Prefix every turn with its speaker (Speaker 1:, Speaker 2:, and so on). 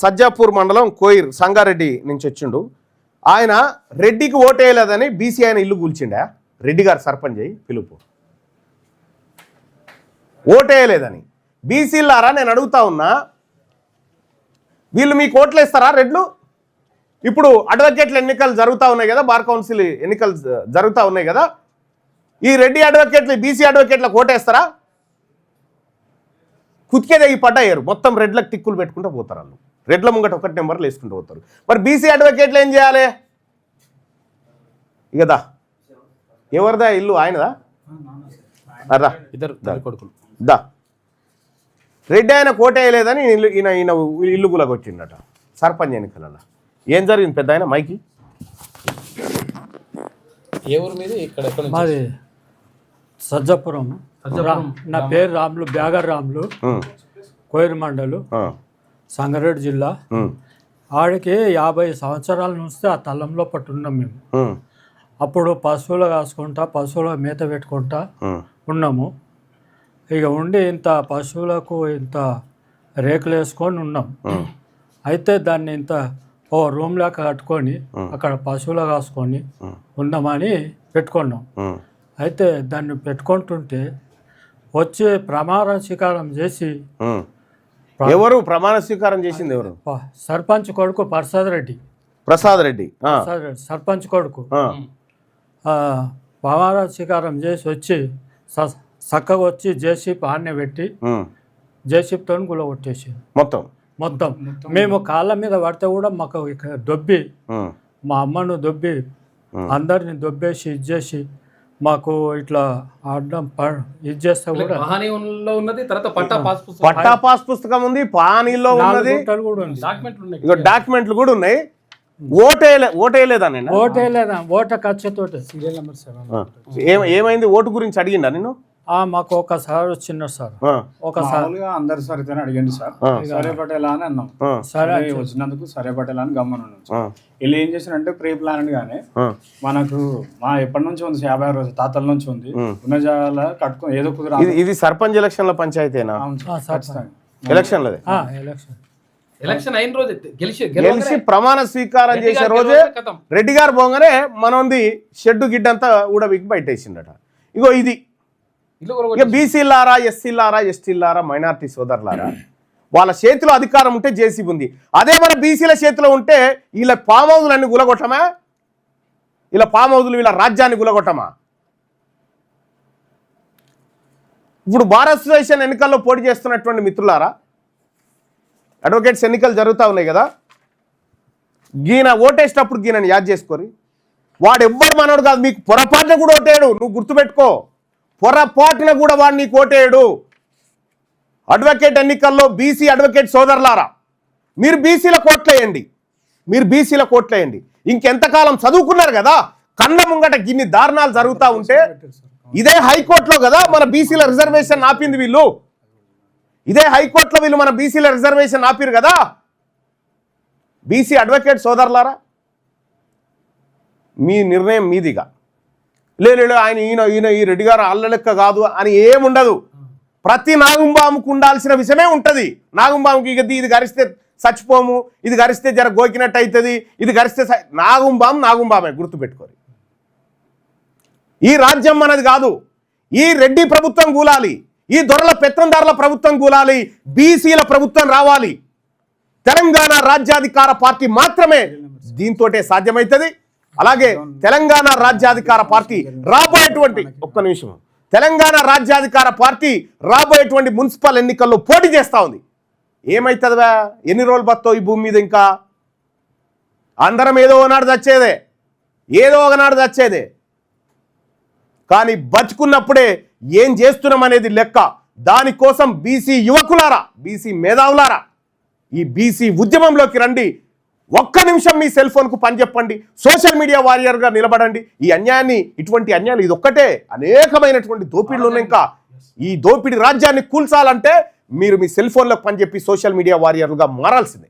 Speaker 1: సజ్జాపూర్ మండలం కోయిర్ సంగారెడ్డి నుంచి వచ్చిండు. ఆయన రెడ్డికి ఓటేయలేదని బీసీ ఆయన ఇల్లు కూల్చిండా? రెడ్డి గారు సర్పంచ్ అయ్యి పిలుపు. ఓటేయలేదని. బీసీలారా నేను అడుగుతా ఉన్నా. వీళ్ళు మీకు ఓట్లు ఇస్తారా రెడ్లు? ఇప్పుడు అడ్వకేట్ల ఎన్నికలు జరుగుతూ ఉన్నాయి కదా బార్ కౌన్సిల్ ఎన్నికలు జరుగుతూ ఉన్నాయి కదా. ఈ రెడ్డి అడ్వకేట్లు బీసీ అడ్వకేట్లకు ఓటేస్తారా? కుతికేదే ఈ పడ్డాయారు. మొత్తం రెడ్లకు టిక్కులు పెట్టుకుంటూ పోతారు వాళ్ళు. రెడ్ల ముంగట ఒకటి నెంబర్లు వేసుకుంటూ పోతారు. మరి బీసీ అడ్వకేట్లు ఏం చేయాలి? ఇకదా ఎవరిదా ఇల్లు? ఆయనదా? అదా
Speaker 2: ఇద్దరు కొడుకులు.
Speaker 1: దా. రెడ్డి ఆయన కోటేయలేదని ఇల్లు ఈయన ఈయన ఇల్లు గులగొచ్చిండట సర్పంచ్ ఎన్నికలలో. ఏం జరిగింది పెద్ద ఆయన? మైకి?
Speaker 2: ఏ ఊరు మీద? ఇక్కడ
Speaker 3: సజ్జపురం. నా పేరు రాములు బ్యాగర్ రాములు. కోయిర్ మండలు
Speaker 1: ఆ,
Speaker 3: సంగారెడ్డి జిల్లా. ఆడికి యాభై సంవత్సరాల నుంచి ఆ తల్లంలో పట్టున్నాం మేము. అప్పుడు పశువులు కాసుకుంటా పశువుల మేత పెట్టుకుంటా ఉన్నాము. ఇక ఉండి ఇంత పశువులకు ఇంత రేకులు వేసుకొని ఉన్నాం. అయితే దాన్ని ఇంత ఓ రూమ్ లాగా కట్టుకొని అక్కడ పశువులు కాసుకొని ఉందామని పెట్టుకున్నాం. అయితే దాన్ని పెట్టుకుంటుంటే వచ్చి ప్రమాణ స్వీకారం చేసి.
Speaker 1: ఎవరు? ప్రమాణ స్వీకారం చేసింది ఎవరు?
Speaker 3: సర్పంచ్ కొడుకు ప్రసాద్ రెడ్డి.
Speaker 1: ప్రసాద్ రెడ్డి.
Speaker 3: ప్రసాద్ రెడ్డి సర్పంచ్ కొడుకు. ప్రమాణ స్వీకారం చేసి వచ్చి స- చక్కగా వచ్చి జేసీపీ ఆన్నే పెట్టి జేసీపీతో గుల కొట్టేసి
Speaker 1: మొత్తం?
Speaker 3: మొత్తం. మేము కాళ్ళ మీద పడితే కూడా మాకు దొబ్బి మా అమ్మను దొబ్బి అందరిని దొబ్బేసి ఇది చేసి మాకు ఇట్లా అడ్డం ప ఇది చేస్తే కూడా
Speaker 2: మహానీయంలో ఉన్నది తర్వాత పట్టా పాస్ పుస్తకం.
Speaker 1: పట్టా పాస్ పుస్తకం ఉంది పానీలో
Speaker 3: నాలుగు
Speaker 1: ఉన్నది.
Speaker 2: డాక్యుమెంట్లు
Speaker 1: కూడా ఉన్నాయి. ఓటేయలే ఓటేయలేదా నేను
Speaker 3: ఓటే లేదా ఓట ఖర్చుతోటి. సీరియల్ నెంబర్
Speaker 1: ఏమైంది? ఓటు గురించి అడిగిండా నేను
Speaker 3: మాకు ఒకసారి వచ్చిన సార్.
Speaker 1: ఆ,
Speaker 3: ఒకసారి
Speaker 4: మామూలుగా అందరు సరితేనే అడిగండి సార్. సరే పటేలా అని అన్నాం.
Speaker 3: సరే
Speaker 4: సరే వచ్చినందుకు సరే పటేలా అని గమ్మన ఉన్నాం
Speaker 1: ఆ,
Speaker 4: సార్. వీళ్ళు ఏం చేశారంటే ప్రీ ప్లాన్ గానే మనకు మా ఎప్పటి నుంచి ఉంది యాభై రోజు తాతల నుంచి ఉంది. ఉన్న జాగాల కట్టుకుని ఏదో కుదిరా
Speaker 1: ఇది సర్పంచ్ ఎలక్షన్ల పంచాయతీనా
Speaker 4: సార్,
Speaker 3: సార్. ఆ, ఎలక్షన్.
Speaker 2: ఎలక్షన్ అయిన రోజు గెలిచి
Speaker 1: గెలిచి ప్రమాణ స్వీకారం చేసే రోజే. రెడ్డి గారు పోగానే మనది షెడ్డు గిడ్డంతా ఊడబిక్కి బయటేసిండట. ఇగో ఇది.
Speaker 2: కూడా
Speaker 1: ఇక బీసీలారా ఎస్సీలారా ఎస్టీలారా మైనార్టీ సోదరులారా? వాళ్ళ చేతిలో అధికారం ఉంటే జేసీబీ ఉంది. అదే మన బీసీల చేతిలో ఉంటే వీళ్ళ ఫామ్ హౌజులన్నీ గులగొట్టమా? వీళ్ళ ఫామ్ హౌజులు వీళ్ళ రాజ్యాన్ని గులగొట్టమా? ఇప్పుడు భారత్ అసోసియేషన్ ఎన్నికల్లో పోటీ చేస్తున్నటువంటి మిత్రులారా? అడ్వకేట్స్ ఎన్నికలు జరుగుతూ ఉన్నాయి కదా? గీన ఓటేసేటప్పుడు గీనని యాద్ చేసుకోరి. వాడు ఎవ్వరు మనోడు కాదు మీకు పొరపాటున కూడా ఓటేయడు. నువ్వు గుర్తుపెట్టుకో. పొరపాటున కూడా వాడిని కోటేయడు. అడ్వకేట్ ఎన్నికల్లో బీసీ అడ్వకేట్ సోదరులారా మీరు బీసీల కోట్లేయండి. మీరు బీసీల కోట్లేయండి. ఇంకెంతకాలం చదువుకున్నారు కదా కన్న ముంగట గిన్ని దారుణాలు జరుగుతూ ఉంటే ఇదే హైకోర్టులో కదా మన బీసీల రిజర్వేషన్ ఆపింది వీళ్ళు. ఇదే హైకోర్టులో వీళ్ళు మన బీసీల రిజర్వేషన్ ఆపిరు కదా. బీసీ అడ్వకేట్ సోదరులారా మీ నిర్ణయం మీదిగా. లేదు లేదు, ఆయన ఈయన ఈయన ఈ రెడ్డి గారు అల్ల లెక్క కాదు అని ఏముండదు. ప్రతి నాగుంబాముకు ఉండాల్సిన విషయమే ఉంటుంది. నాగుంబాముకి ఇక ఇది గరిస్తే చచ్చిపోము ఇది గరిస్తే జర గోకినట్టు అవుతుంది ఇది గరిస్తే నాగుంబాం నాగుంబామే గుర్తుపెట్టుకోరు. ఈ రాజ్యం మనది కాదు ఈ రెడ్డి ప్రభుత్వం కూలాలి ఈ దొరల పెత్తందారుల ప్రభుత్వం కూలాలి బీసీల ప్రభుత్వం రావాలి. తెలంగాణ రాజ్యాధికార పార్టీ మాత్రమే దీంతోటే సాధ్యమవుతుంది అలాగే తెలంగాణ రాజ్యాధికార పార్టీ రాబోయేటువంటి ఒక్క నిమిషం. తెలంగాణ రాజ్యాధికార పార్టీ రాబోయేటువంటి మున్సిపల్ ఎన్నికల్లో పోటీ చేస్తూ ఉంది. ఏమవుతుందివా ఎన్ని రోజులు బతావు ఈ భూమి మీద ఇంకా? అందరం ఏదో ఒకనాడు చచ్చేదే. ఏదో ఒకనాడు చచ్చేదే. కానీ బతుకున్నప్పుడే ఏం చేస్తున్నాం అనేది లెక్క. దానికోసం బీసీ యువకులారా బీసీ మేధావులారా ఈ బీసీ ఉద్యమంలోకి రండి. ఒక్క నిమిషం మీ సెల్ ఫోన్కు పని చెప్పండి. సోషల్ మీడియా వారియర్గా నిలబడండి. ఈ అన్యాయాన్ని ఇటువంటి అన్యాయాలు ఇది ఒక్కటే అనేకమైనటువంటి దోపిడీలు ఉన్నాయి ఇంకా. ఈ దోపిడీ రాజ్యాన్ని కూల్చాలంటే మీరు మీ సెల్ ఫోన్లకు పని చెప్పి సోషల్ మీడియా వారియర్లుగా మారాల్సిందే.